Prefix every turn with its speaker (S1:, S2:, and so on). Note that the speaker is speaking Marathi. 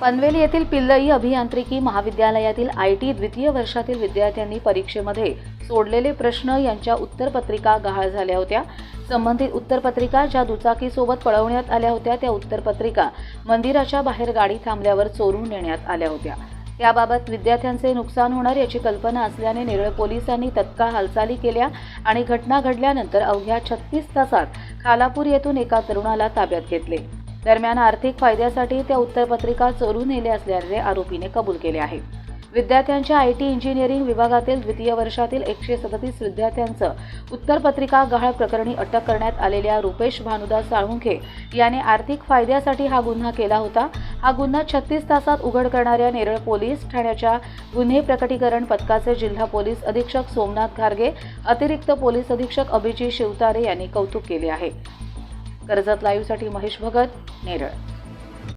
S1: पनवेल येथील पिल्लई अभियांत्रिकी महाविद्यालयातील आय टी द्वितीय वर्षातील विद्यार्थ्यांनी परीक्षेमध्ये सोडलेले प्रश्न यांच्या उत्तरपत्रिका गहाळ झाल्या होत्या. संबंधित उत्तरपत्रिका ज्या दुचाकीसोबत पळवण्यात आल्या होत्या त्या उत्तरपत्रिका मंदिराच्या बाहेर गाडी थांबल्यावर चोरून नेण्यात आल्या होत्या. याबाबत विद्यार्थ्यांचे नुकसान होणार याची कल्पना असल्याने नेरळ पोलिसांनी तत्काळ हालचाली केल्या आणि घटना घडल्यानंतर अवघ्या छत्तीस तासात खालापूर येथून एका तरुणाला ताब्यात घेतले. दरम्यान आर्थिक फायद्यासाठी त्या उत्तरपत्रिका चोरून नेले असल्याचे आरोपीने कबूल केले आहे. विद्यार्थ्यांच्या आय टी इंजिनिअरिंग विभागातील द्वितीय वर्षातील एकशे सदतीस विद्यार्थ्यांचं उत्तरपत्रिका गहाळ प्रकरणी अटक करण्यात आलेल्या रुपेश भानुदास साळुंखे याने आर्थिक फायद्यासाठी हा गुन्हा केला होता. हा गुन्हा छत्तीस तासात उघड करणाऱ्या नेरळ पोलीस ठाण्याच्या गुन्हे प्रकटीकरण पथकाचे जिल्हा पोलीस अधीक्षक सोमनाथ घारगे अतिरिक्त पोलीस अधीक्षक अभिजित शिवतारे यांनी कौतुक केले आहे. कर्जत लाईव्हसाठी महेश भगत नेरळ.